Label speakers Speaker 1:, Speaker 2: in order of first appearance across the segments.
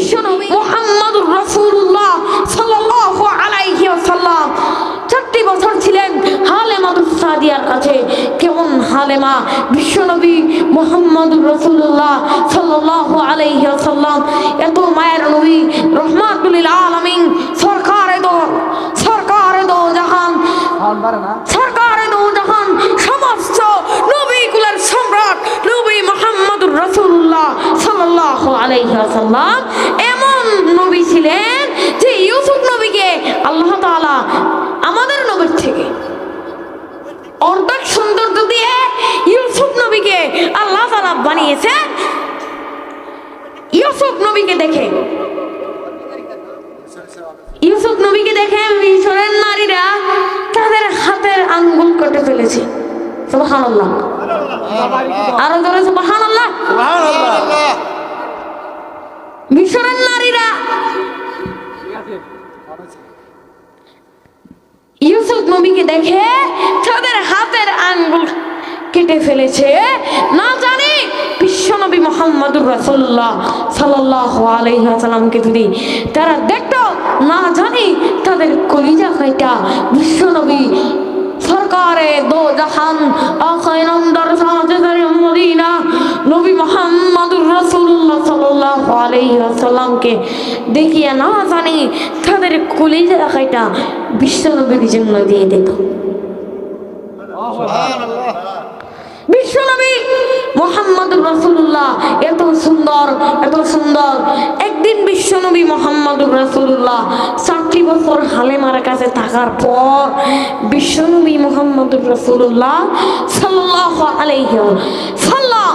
Speaker 1: বিশ্বনবী মোহাম্মদুর রাসূলুল্লাহ সাল্লাল্লাহু আলাইহি ওয়াসাল্লাম চারটি বছর ছিলেন হালেমা সাদিয়ার কাছে। কেমন হালেমা? বিশ্বনবী মোহাম্মদুর রাসূলুল্লাহ সাল্লাল্লাহু আলাইহি ওয়াসাল্লাম। এত মায়ের নবী রহমাতুল আলামিন সরকারে দো সরকারে দো জাহান সরকারে রাসূলুল্লাহ সাল্লাল্লাহু আলাইহি এমন নবী ছিলেন যে ইউসুফ নবীকে আল্লাহ তাআলা আমাদের নবীর থেকে অর্ধেক সৌন্দর্য দিয়ে ইউসুফ নবীকে আল্লাহ তাআলা বানিয়েছেন। ইউসুফ নবীকে দেখে ইউসুফ নবীকে দেখে মিশরের নারীরা তাদের হাতের আঙ্গুল কেটে ফেলেছে। সুবহানাল্লাহ। আরও জোরে সুবহানাল্লাহ। মিশরের নারীরা ইউসুফ নবীকে দেখে তাদের হাতের আঙ্গুল কেটে ফেলেছে। না জানি বিশ্বনবী মোহাম্মদুর রাসূলুল্লাহ সাল্লাল্লাহু আলাইহি যদি তারা দেখতো না জানি তাদের কলিজা কাইটা বিশ্বনবী সরকারে দো জাহান আখায় আলাইহি দেখিয়া না জানি তাদের কলিজা কাইটা বিশ্বনবীর জন্য দিয়ে দিত। বিশ্বনবী মোহাম্মদুর রাসূলুল্লাহ, এত সুন্দর এত সুন্দর। একদিন বিশ্বনবী মোহাম্মদুর রাসূলুল্লাহ ষাটটি বছর হালেমার কাছে থাকার পর বিশ্বনবী মোহাম্মদুর রাসূলুল্লাহ সাল্লাল্লাহু আলাইহি সাল্লাম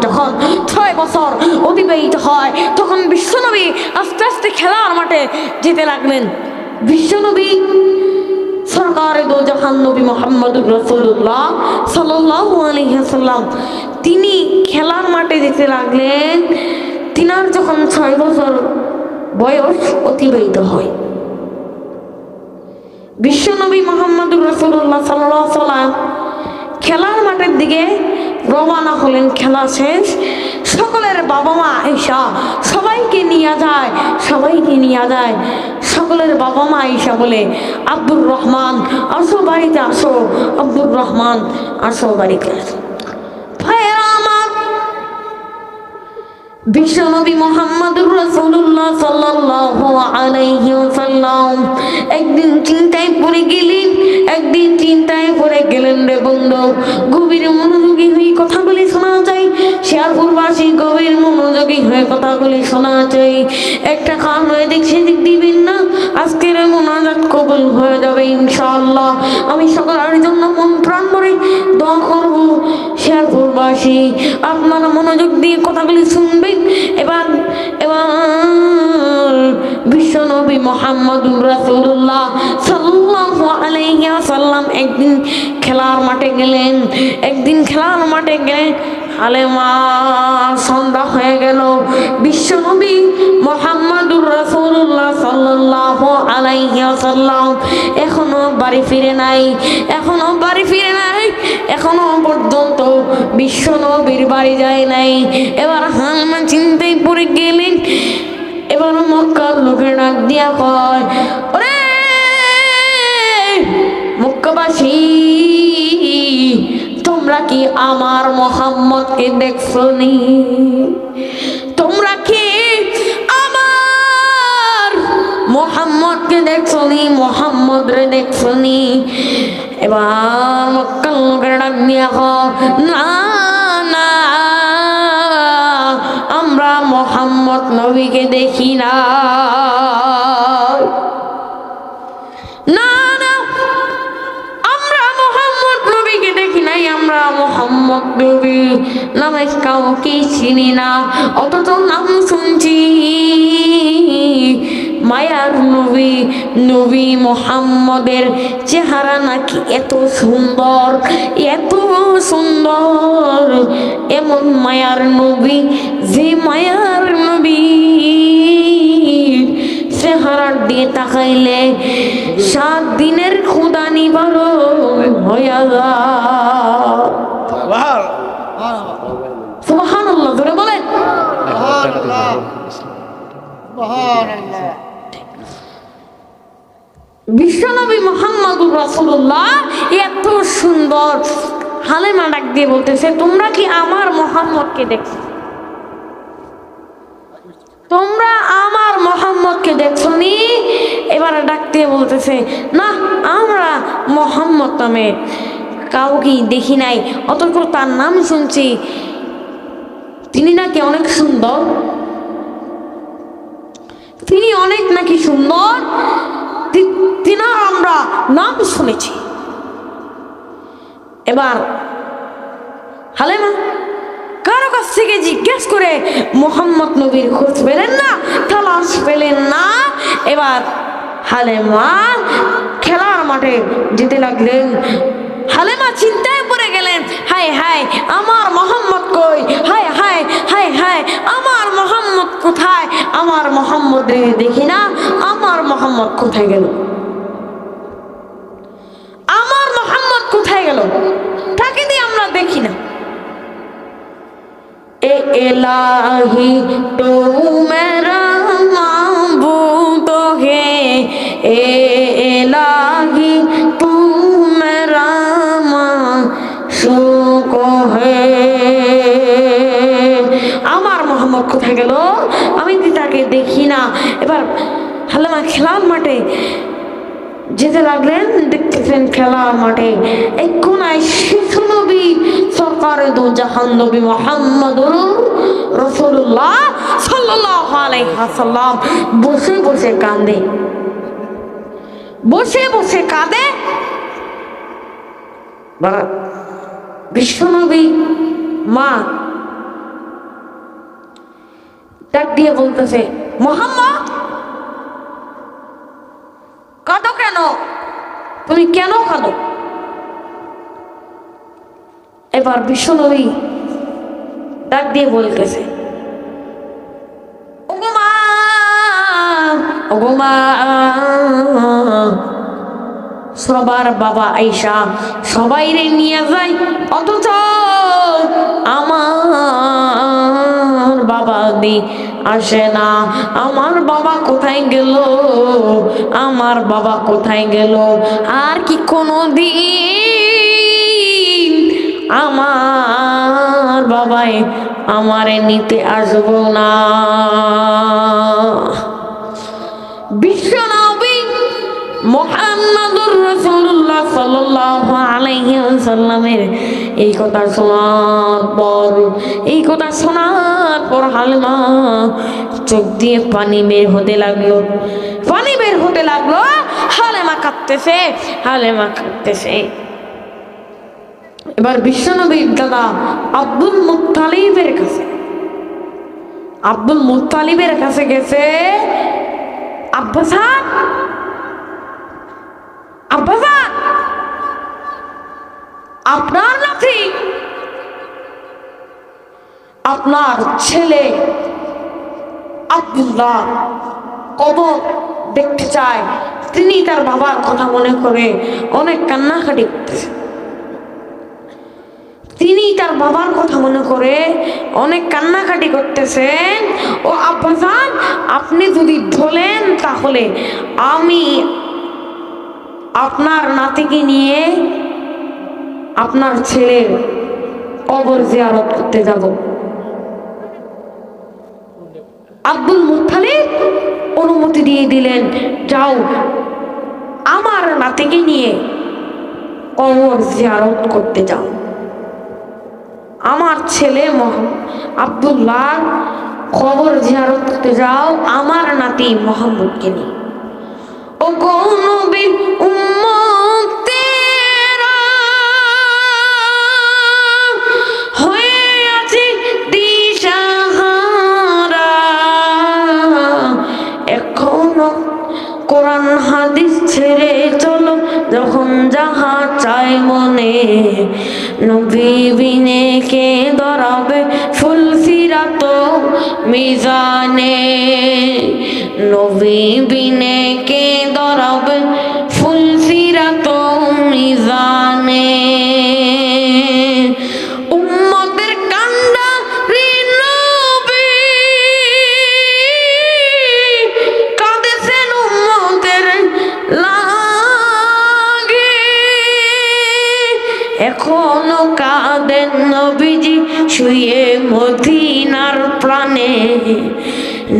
Speaker 1: যখন ছয় বছর অতিবাহিত হয়, তখন বিশ্বনবী আস্তে আস্তে খেলার মাঠে যেতে লাগলেন। বিশ্বনবী সরকারে দো তিনি খেলার মাঠে যেতে লাগলেন। তিনার যখন ছয় বছর বয়স অতিবাহিত হয়। বিশ্বনবী মোহাম্মদুর রসুল্লাহ সাল্লাহ সাল্লাম খেলার মাঠের দিকে রওনা হলেন খেলা শেষ। সকলের বাবা মা ঈশা, সবাইকে নিয়ে যায়, সবাইকে নিয়ে যায়। সকলের বাবা মা ঈশা বলে, আব্দুর রহমান, আসো বাড়িতে আসো। আব্দুর রহমান, আসো বাড়িতে আসো। বিশ্বনবী মোহাম্মদুর রাসূলুল্লাহ সাল্লাল্লাহু আলাইহি ওয়াসাল্লাম একদিন চিন্তায় পড়ে গেলেন, একদিন চিন্তায় পড়ে গেলেন রে বন্ধু। গভীর মনোযোগী হয়ে কথাগুলি শোনা যায় শেয়ারপুরবাসী গভীর মনোযোগী হয়ে কথাগুলি শোনা যায়। একটা কান হয়ে দিক সেদিক দিবেন না, আজকের মোনাজাত কবুল হয়ে যাবে ইনশাআল্লাহ। আমি সকলের জন্য মন প্রাণ ভরে দোয়া করব। শেয়ারপুরবাসী আপনারা মনোযোগ দিয়ে কথাগুলি শুনবেন। এবার এবার বিশ্বনবী মোহাম্মদ রাসুল্লাহ সাল্লাম আলাইয়া সাল্লাম একদিন খেলার মাঠে গেলেন। একদিন খেলার মাঠে গেলেন হালেমা সন্ধ্যা হয়ে গেল। বিশ্বনবী মোহাম্মদুর রাসূলুল্লাহ সাল্লাল্লাহু আলাইহি ওয়াসাল্লাম এখনও বাড়ি ফিরে নাই, এখনও বাড়ি ফিরে নাই, এখনও পর্যন্ত বিশ্বনবীর বাড়ি যায় নাই। এবার হালমা চিন্তায় পড়ে গেলেন, এবার মক্কার লোকের ডাক দিয়া কয়, ওরে মক্কাবাসী তোমরা কি আমার মোহাম্মদকে দেখছ নি তোমরা কি আমার মোহাম্মদকে দেখছ নি মোহাম্মদ রে দেখছ নি এবার লোকের ডাক দিয়া না না, আমরা মোহাম্মদ নবীকে দেখি না। মোহাম্মদ নবী নামে কাউকে চিনি না। অথচ নাম শুনছি মায়ার নবী নবী মোহাম্মদের চেহারা নাকি এত সুন্দর এত সুন্দর। এমন মায়ার নবী, যে মায়ার নবী চেহারার দিয়ে তাকাইলে সাত দিনের ক্ষুদা নিবারণ হইয়া যায়। বিশ্বনবী মোহাম্মদুর রাসুল্লাহ এত সুন্দর ডাক দিয়ে বলতেছে, তোমরা কি আমার মোহাম্মদকে দেখছ? তোমরা আমার মোহাম্মদকে দেখছ নি বলতেছে, না, আমরা মোহাম্মদ নামে কাউকে দেখি নাই, অতর্ক তার নাম শুনছি। তিনি নাকি অনেক সুন্দর। তিনি অনেক নাকি সুন্দর। তিনার আমরা নাম শুনেছি। এবার হালেমা কারও কাছ থেকে জিজ্ঞেস করে মোহাম্মদ নবীর খোঁজ পেলেন না, তালাশ পেলেন না। এবার হালেমা খেলার মাঠে যেতে লাগলেন। হালেমা চিন্তায় পড়ে গেলেন, হায় হায়, আমার মোহাম্মদ কই? হায় হায় হায় হায়, আমার মোহাম্মদ কোথায়? আমার মোহাম্মদ দেখি না, আমার মোহাম্মদ কোথায় গেল? আমার মোহাম্মদ কোথায় গেল? তাকে দিয়ে আমরা দেখি না। এ এলাহি তো মেরা হে। এ এলাহি তু মেরা মা হে। আমার মোহাম্মদ কোথায় গেল? না এবার হালেমা খেলার মাঠে যেতে লাগলেন, দেখতেছেন খেলার মাঠে। এক কোনায় শিশু নবী, সরকারে দু জাহান নবী মোহাম্মদুর রসুল্লাহ আলাইহি বসে বসে কাঁদে। বসে বসে কাঁদে। বিশ্বনবী মা, ডাক দিয়ে বলতেছে মোহাম্মদ? কাঁদো কেন? তুমি কেন কাঁদো? এবার বিশ্বনবী ডাক দিয়ে বলতেছে সবার বাবা আইসা সবাই রে নিয়ে যায়, অথচ আমার বাবা দি আসে না। আমার বাবা কোথায় গেল? আমার বাবা কোথায় গেল? আর কি কোনো দিন আমার বাবাই আমারে নিতে আসব না। মোহাম্মদুর রাসূলুল্লাহ সাল্লাল্লাহু আলাইহি ওয়াসাল্লামের এই কথা শোনার পর, এই কথা শোনার পর হালমা চোখ দিয়ে পানি বের হতে লাগল। পানি বের হতে লাগল। হালেমা কাঁদতেছে হালেমা কাঁদতেছে। এবার বিশ্বনবীর দাদা আব্দুল মুত্তালিবের কাছে, আব্দুল মুত্তালিবের কাছে গেছে আব্বাসান আপনার ছেলে আব্দুল্লাহ কবর দেখতে চায়। তিনি তার বাবার কথা মনে করে অনেক কান্নাকাটি করতেছে। তিনি তার বাবার কথা মনে করে অনেক কান্নাকাটি করতেছেন ও আব্বাসান আপনি যদি ধলেন তাহলে আমি আপনার নাতিকে নিয়ে আপনার ছেলের কবর জিয়ারত করতে যাব। আব্দুল মুত্তালিব অনুমতি দিয়ে দিলেন, যাও, আমার নাতিকে নিয়ে কবর জিয়ারত করতে যাও। আমার ছেলে আব্দুল্লাহ খবর জিয়ারত করতে যাও, আমার নাতি মোহাম্মদকে নিয়ে। ও কোন হাদিস ছেড়ে চলো। যখন যাহা চাই মনে, নবী বিনে কে দরাবে ফুল সিরাত মিজানে? নবী বিনে কে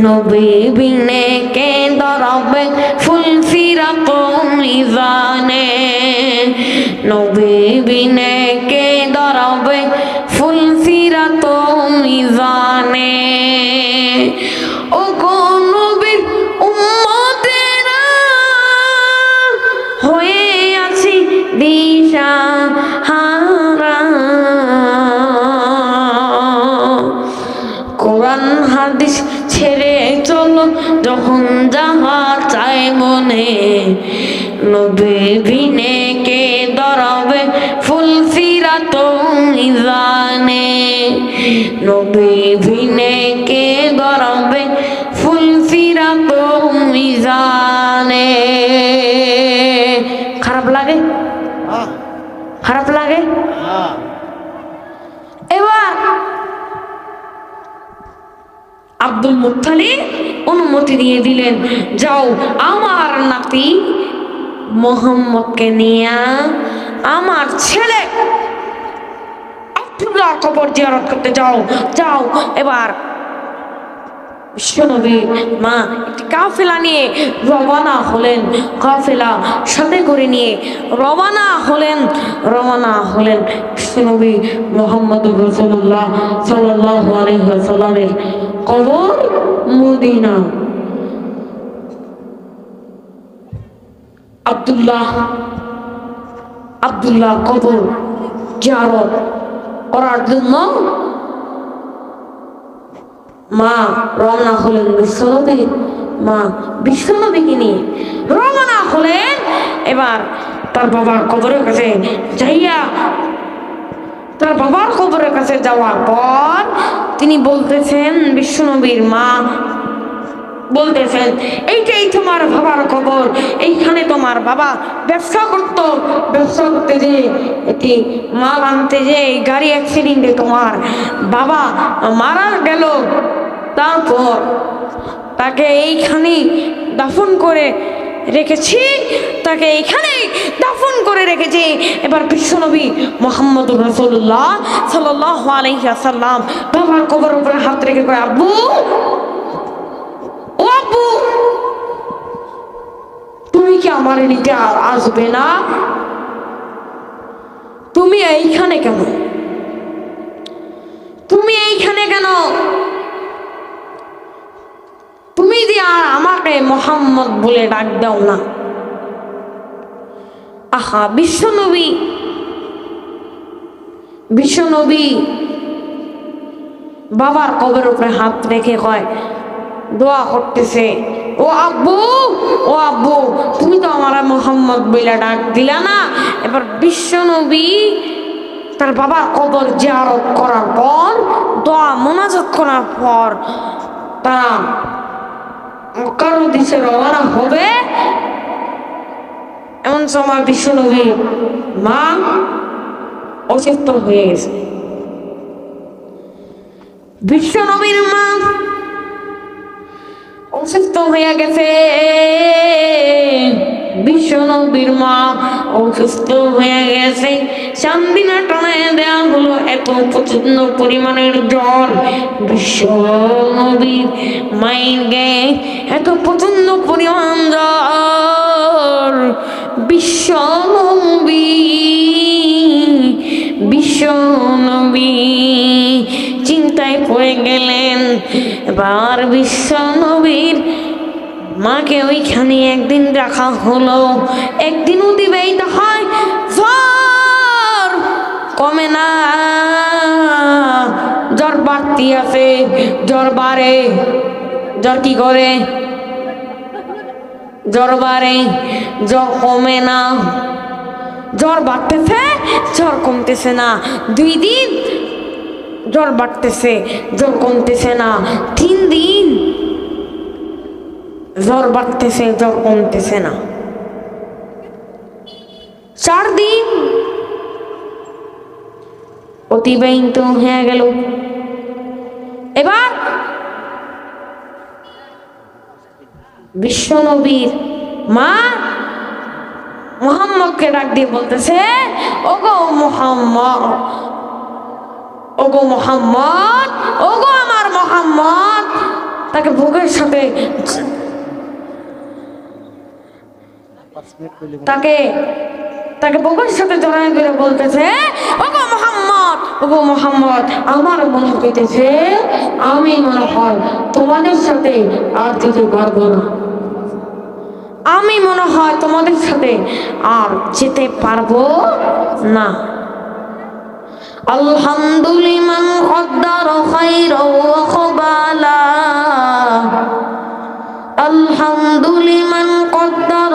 Speaker 1: নবী বিনে কে দরবে ফুল সিরাত ইজানে নবী বিনে মনে নবী বিনে কে দরবে ফুল সিরাত মিজানে নবী বিনে কে দরবে ফুল সিরাত মিজানে খারাপ লাগে? খারাপ লাগে? এবার আব্দুল মুত্তালিব অনুমতি দিয়ে দিলেন, যাও আমার নাতি মোহাম্মদকে নিয়ে আমার ছেলে আব্দুল্লাহ কবর জিয়ারত করতে যাও যাও। এবার বিশ্বনবী মা একটি কাফেলা নিয়ে রবানা হলেন, কাফেলা সাথে করে নিয়ে রওনা হলেন রওনা হলেন বিশ্বনবী মোহাম্মদ রসুল্লাহ সাল্লাহ আলহিহাসাল্লামের কবর মদিনা। আব্দুল্লাহ আব্দুল্লাহ কবর জিয়ারত করার জন্য মা রওনা হলেন বিশ্বনবী, মা বিশ্বনবীকে নিয়ে। রওনা হলেন, এবার তার বাবার কবরের কাছে যাইয়া, তার বাবার কবরের কাছে যাওয়ার পর তিনি বলতেছেন, বিশ্বনবীর মা বলতেছেন এইটাই তোমার বাবার খবর, এইখানে তোমার বাবা ব্যবসা করত, ব্যবসা করতে যে এটি মাল আনতে যে গাড়ি অ্যাক্সিডেন্টে তোমার বাবা মারা গেল, তারপর তাকে এইখানে দাফন করে রেখেছি, তাকে এখানে দাফন করে রেখেছি। এবার বিশ্বনবী মোহাম্মদ রসুল্লাহ সাল্লাহ আলহিহাসাল্লাম বাবার কবর উপরে হাত রেখে কয়, আব্বু, ও আব্বু, তুমি কি আমার নিতে আসবে না? তুমি এইখানে কেন? তুমি এইখানে কেন? তুমি যে আর আমাকে মোহাম্মদ বলে ডাক দাও না। আহা, বিশ্বনবী। বিশ্বনবী বাবার কবের উপরে হাত রেখে কয়, দোয়া করতেছে। ও আব্বু ও আব্বু, তুমি তো আমার মোহাম্মদ বইলা ডাক দিলা না। এবার বিশ্বনবী তার বাবার কবর জিয়ারত করার পর, দোয়া মোনাজাত করার পর তারা মক্কার উদ্দেশ্যে রওনা হবে? এমন সময় বিশ্বনবী মা, অসুস্থ হয়ে গেছে। বিশ্বনবীর মা অসুস্থ হয়ে গেছে। বিশ্বনবীর মা অসুস্থ হয়ে গেছে। চান্দিনা টানায় দেওয়া হলো এত প্রচণ্ড পরিমাণের জল বিশ্বনবীর মায়ের গায়ে এত প্রচণ্ড পরিমাণ জল বিশ্বনবী বিশ্বনবী চিন্তায় পড়ে গেলেন। এবার বিশ্বনবীর মাকে ওইখানে একদিন রাখা হলো। একদিন অতিবাহিত হয় জ্বর কমে না। জ্বর বাড়তি আছে, জ্বর বাড়ে। জ্বর কি করে? জ্বর বাড়ে, জ্বর কমে না। জ্বর বাড়তেছে, জ্বর কমতেছে না। দুই দিন জ্বর বাড়তেছে, জ্বর কমতেছে না। তিন দিন জ্বর বাড়তেছে, জ্বর কমতেছে না। চার দিন অতিবাহিত হয়ে গেল। এবার বিশ্বনবীর মা মোহাম্মদকে ডাক দিয়ে বলতেছে, ওগো মোহাম্মদ ওগো মোহাম্মদ, ওগো আমার মোহাম্মদ। তাকে ভোগের সাথে তাকে তাকে বুকের সাথে জড়াই করে বলতেছে, ওগো মোহাম্মদ ওগো মোহাম্মদ, আমার মনে আমি মনে হয় তোমাদের সাথে আর যেতে পারব না। আমি মনে হয় তোমাদের সাথে আর যেতে পারব না। আলহামদুলিমান কদ্দার খাইরা ওয়া আলহামদুলিমান কদ্দার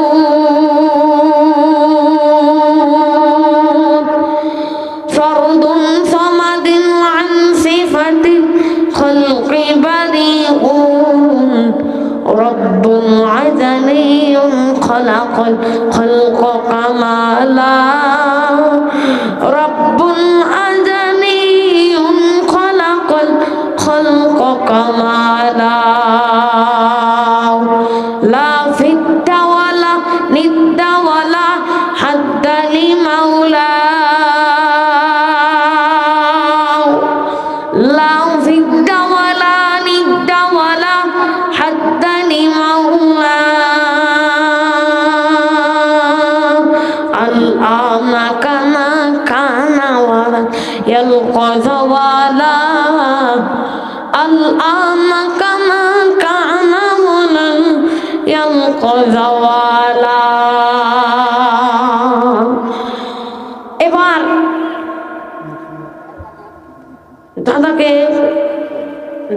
Speaker 1: خلق الخلق كمالا رب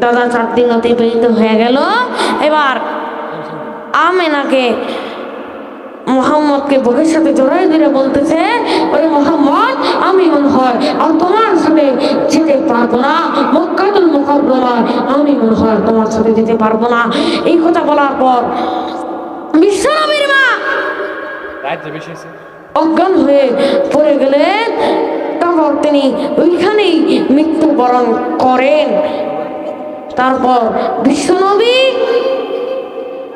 Speaker 1: দাদা চার দিন অতিবাহিত হয়ে গেল। এবার আমেনাকে মোহাম্মদকে বুকের সাথে জড়াই ধরে বলতেছে ওরে মোহাম্মদ আমি মনে হয় আর তোমার সাথে যেতে পারব না। মক্কাতুল মুকাদ্দমা আমি মনে হয় তোমার সাথে যেতে পারব না। এই কথা বলার পর বিশ্বনবীর মা অজ্ঞান হয়ে পড়ে গেলেন। তারপর তিনি ওইখানেই মৃত্যুবরণ করেন। তারপর বিশ্বনবী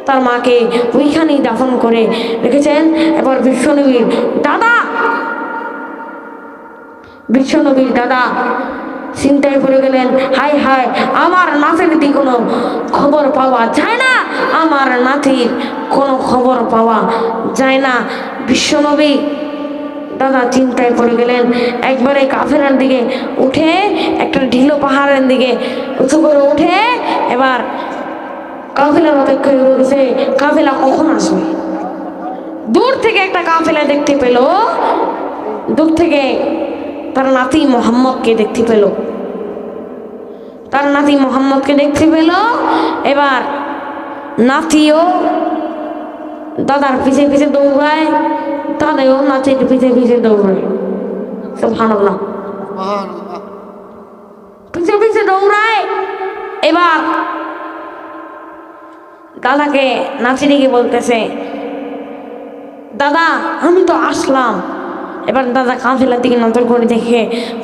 Speaker 1: তার মাকে ওইখানেই দাফন করে রেখেছেন। এবার বিশ্বনবীর দাদা বিশ্বনবীর দাদা চিন্তায় পড়ে গেলেন হাই হাই আমার নাতির দি কোনো খবর পাওয়া যায় না? আমার নাতির কোনো খবর পাওয়া যায় না। বিশ্বনবী দাদা চিন্তায় পড়ে গেলেন। একবারে কাফেরার দিকে উঠে, একটা ঢিলো পাহাড়ের দিকে উঁচু করে উঠে, এবার কাফেলার অপেক্ষা করে গেছে কাফেলা কখন আসবে? দূর থেকে একটা কাফেলা দেখতে পেল। দূর থেকে তার নাতি মোহাম্মদকে দেখতে পেল। তার নাতি মোহাম্মদকে দেখতে পেল। এবার নাতিও দাদার পিছে পিছে দৌড়ায় দাদাও নাতির পিছে পিছে দৌড়ায়। সুবহানাল্লাহ। পিছে পিছে দৌড়ায়। এবার দাদাকে নাচিনিকে বলতেছে দাদা আমি তো আসলাম। এবার দাদা কাফেলার দিকে নজর করে দেখে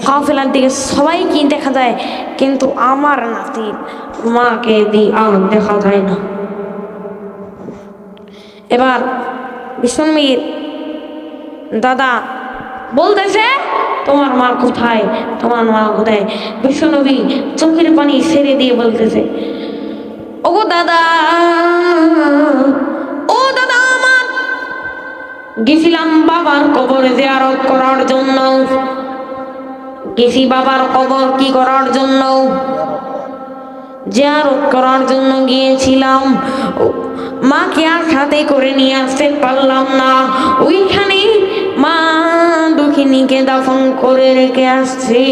Speaker 1: কাফেলার দিকে সবাইকে দেখা যায় কিন্তু আমার নাতি মাকে দি আর দেখা যায় না। এবার বিশ্বনবীর দাদা বলতেছে, তোমার মা কোথায়? তোমার মা কোথায়? বিশ্বনবী চোখের পানি সেরে দিয়ে বলতেছে ও দাদা ও দাদা আমার, গেছিলাম বাবার কবর জিয়ারত করার জন্য। গেছি বাবার কবর কি করার জন্য? জিয়ারত করার জন্য গিয়েছিলাম। মাকে আর সাথে করে নিয়ে আসতে পারলাম না। ওইখানে মা দুঃখিনীকে দাফন করে রেখে আসছে।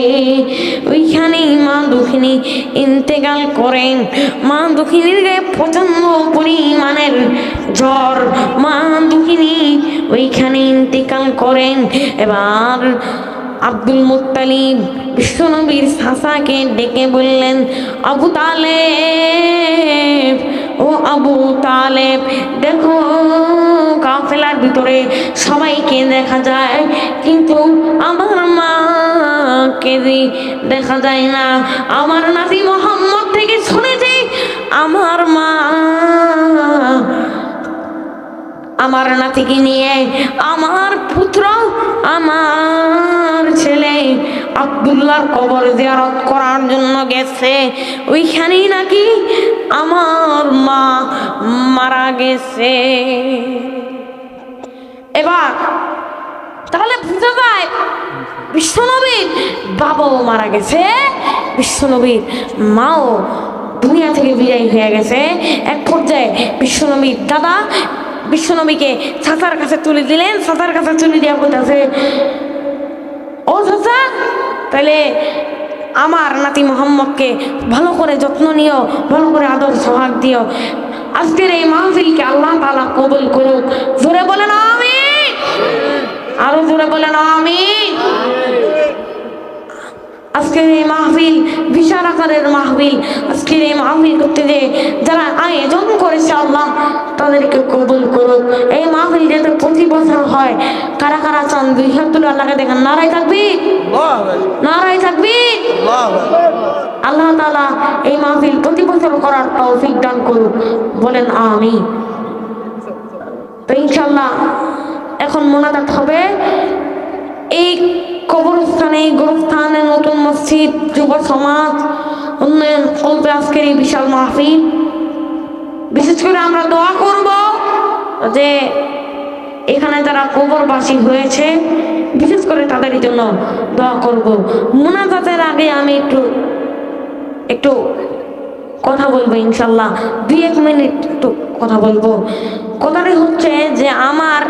Speaker 1: ওইখানেই মা দুঃখিনী ইন্তেকাল করেন। মা দুঃখিনীর গায়ে প্রচণ্ড পরিমাণের জ্বর। মা দুঃখিনী ওইখানে ইন্তেকাল করেন। এবার আব্দুল মুত্তালিব বিশ্বনবীর সাসাকে ডেকে বললেন, আবু ও আবু তালেব। দেখো কাফেলার ভিতরে সবাইকে দেখা যায়, কিন্তু আমার মা কেদি দেখা যায় না। আমার নাতি মোহাম্মদ থেকে শুনেছি আমার মা, আমার নাতিকে নিয়ে আমার পুত্র, আমার ছেলে আব্দুল্লাহর কবর জিয়ারত করার জন্য গেছে। ওইখানেই নাকি আমার মা মারা গেছে। এবার, তাহলে বুঝা যায় বিশ্বনবীর বাবাও মারা গেছে, বিশ্বনবীর মাও দুনিয়া থেকে বিদায় হয়ে গেছে। এক পর্যায়ে বিশ্বনবীর দাদা বিশ্বনবীকে ছাতার কাছে তুলে দিলেন। ছাতার কাছে তুলে দেওয়া বলতেছে ও চাচা তাহলে আমার নাতি মোহাম্মদকে ভালো করে যত্ন নিও, ভালো করে আদর সোহাগ দিও। আজকের এই মাহফিলকে আল্লাহ তালা কবুল করুক। জোরে বলেন আমি আরও জোরে বলেন আমি আজকের এই মাহফিল, বিশাল আকারের মাহফিল। আজকের এই মাহফিল করতে যে যারা আয়োজন করেছে আল্লাহ, তাদেরকে কবুল করুক। এই মাহফিল যাতে প্রতি বছর হয়, কারা কারা চান দুই হাত তুলে আল্লাহকে দেখেন নারাই থাকবি। নারাই থাকবি? আল্লাহ তালা এই মাহফিল প্রতি বছর করার তৌফিক দান করুক। বলেন আমি তো ইনশাল্লাহ এখন মোনাজাত হবে। এই কবরস্থানে, এই গোরস্থানে নতুন মসজিদ, যুব সমাজ, উন্নয়ন চলবে আজকের এই বিশাল মাহফিল। বিশেষ করে আমরা দোয়া করব যে এখানে তারা কবরবাসী হয়েছে, বিশেষ করে তাদের জন্য দোয়া করব। মোনাজাতের আগে আমি একটু একটু কথা বলব ইনশাল্লাহ দুই এক মিনিট একটু কথা বলব। কথাটি হচ্ছে যে আমার